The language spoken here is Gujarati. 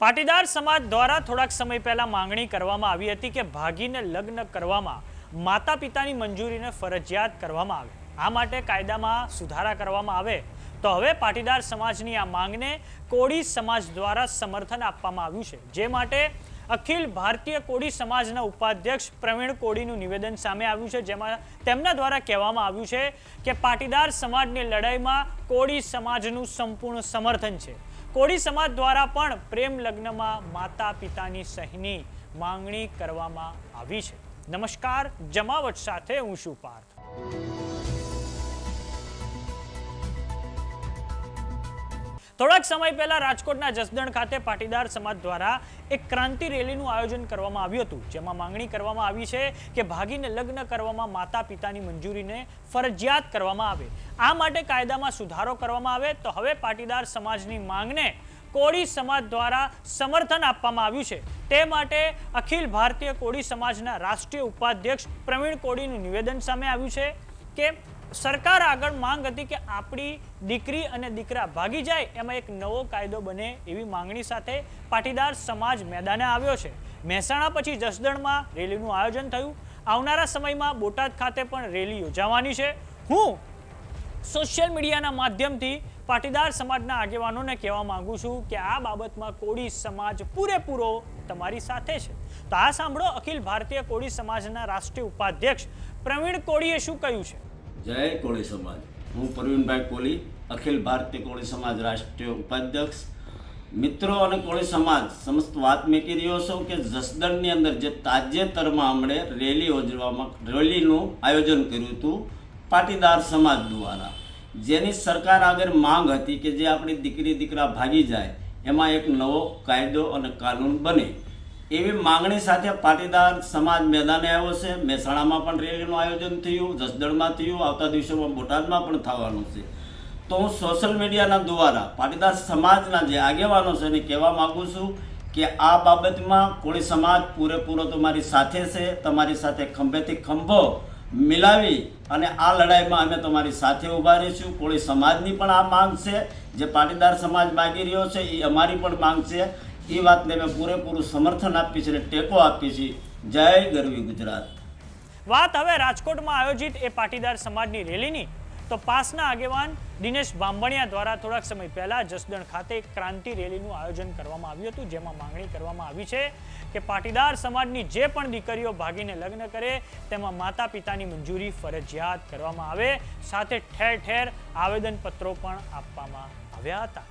પાટીદાર સમાજ દ્વારા થોડાક સમય પહેલા માંગણી કરવામાં આવી હતી કે ભાગીને લગ્ન કરવામાં માતા પિતાની મંજૂરીને ફરજિયાત કરવામાં આવે. આ માટે કાયદામાં સુધારા કરવામાં આવે. તો હવે પાટીદાર સમાજની આ માંગને કોળી સમાજ દ્વારા સમર્થન આપવામાં આવ્યું છે. જે માટે અખિલ ભારતીય કોળી સમાજના ઉપાધ્યક્ષ પ્રવીણ કોળીનું નિવેદન સામે આવ્યું છે. જેમાં તેમના દ્વારા કહેવામાં આવ્યું છે કે પાટીદાર સમાજની લડાઈમાં કોળી સમાજનું સંપૂર્ણ સમર્થન છે. કોળી સમાજ દ્વારા પણ પ્રેમ લગ્નમાં માતા પિતાની સહીની માંગણી કરવામાં આવી છે. નમસ્કાર, જમાવટ સાથે હું છું પાર્થ. થોડાક સમય પહેલા રાજકોટના જસદણ ખાતે પાટીદાર સમાજ દ્વારા એક ક્રાંતિ રેલીનું આયોજન કરવામાં આવ્યું હતું. જેમાં માંગણી કરવામાં આવી છે કે ભાગીને લગ્ન કરવામાં માતા પિતાની મંજૂરીને ફરજિયાત કરવામાં આવે. આ માટે કાયદામાં સુધારો કરવામાં આવે તો હવે પાટીદાર સમાજની માંગને કોળી સમાજ દ્વારા સમર્થન આપવામાં આવ્યું છે. તે માટે અખિલ ભારતીય કોળી સમાજના રાષ્ટ્રીય ઉપાધ્યક્ષ પ્રવીણ કોળીનું નિવેદન સામે આવ્યું છે. કે સરકાર આગળ માંગ હતી કે આપણી દીકરી અને દીકરા ભાગી જાય, એમાં એક નવો કાયદો બને એવી માંગણી સાથે પાટીદાર સમાજ મેદાને આવ્યો છે. મહેસાણા પછી જસદણમાં રેલીનું આયોજન થયું. આવનારા સમયમાં બોટાદ ખાતે પણ રેલી યોજાવાની છે. હું સોશિયલ મીડિયાના માધ્યમથી પાટીદાર સમાજના આગેવાનોને કહેવા માંગુ છું કે આ બાબતમાં કોળી સમાજ પૂરેપૂરો તમારી સાથે છે. તો આ સાંભળો અખિલ ભારતીય કોળી સમાજના રાષ્ટ્રીય ઉપાધ્યક્ષ પ્રવીણ કોળીએ શું કહ્યું છે? જય કોળી સમાજ. હું પ્રવીણભાઈ કોલી, અખિલ ભારતીય કોળી સમાજ રાષ્ટ્રીય ઉપાધ્યક્ષ. મિત્રો અને કોળી સમાજ, સમસ્ત વાત મેં રહ્યો છું કે જસદણની અંદર જે તાજેતરમાં હમણે રેલી યોજવામાં, રેલીનું આયોજન કર્યું હતું પાટીદાર સમાજ દ્વારા. જેની સરકાર આગળ માંગ હતી કે જે આપણી દીકરી દીકરા ભાગી જાય, એમાં એક નવો કાયદો અને કાનૂન બને. એવી માંગણી સાથે પાટીદાર સમાજ મેદાને આવ્યો છે. મહેસાણામાં પણ રેલીનું આયોજન થયું, જસદણમાં થયું, આવતા દિવસોમાં બોટાદમાં પણ થવાનું છે. તો હું સોશિયલ મીડિયાના દ્વારા પાટીદાર સમાજના જે આગેવાનો છે એને કહેવા માગું છું કે આ બાબતમાં કોળી સમાજ પૂરેપૂરો તમારી સાથે છે. તમારી સાથે ખંભેથી ખંભો મિલાવી અને આ લડાઈમાં અમે તમારી સાથે ઊભા રહીશું. કોળી સમાજની પણ આ માંગ છે. જે પાટીદાર સમાજ માગી રહ્યો છે એ અમારી પણ માંગ છે. એ વાતને અમે પૂરેપૂરું સમર્થન આપીએ છીએ અને ટેકો આપીએ છીએ જય ગરવી ગુજરાત. વાત હવે રાજકોટમાં આયોજિત એ પાટીદાર સમાજની રેલીની. તો પાસના આગેવાન દિનેશ બાંબણિયા દ્વારા થોડાક સમય પહેલા જસદણ ખાતે ક્રાંતિ રેલીનું આયોજન કરવામાં આવ્યું હતું. જેમાં માંગણી કરવામાં આવી છે કે પાટીદાર સમાજની જે પણ દીકરીઓ ભાગીને લગ્ન કરે, તેમાં માતા પિતાની મંજૂરી ફરજિયાત કરવામાં આવે. સાથે ઠેર ઠેર આવેદનપત્રો પણ આપવામાં આવ્યા હતા.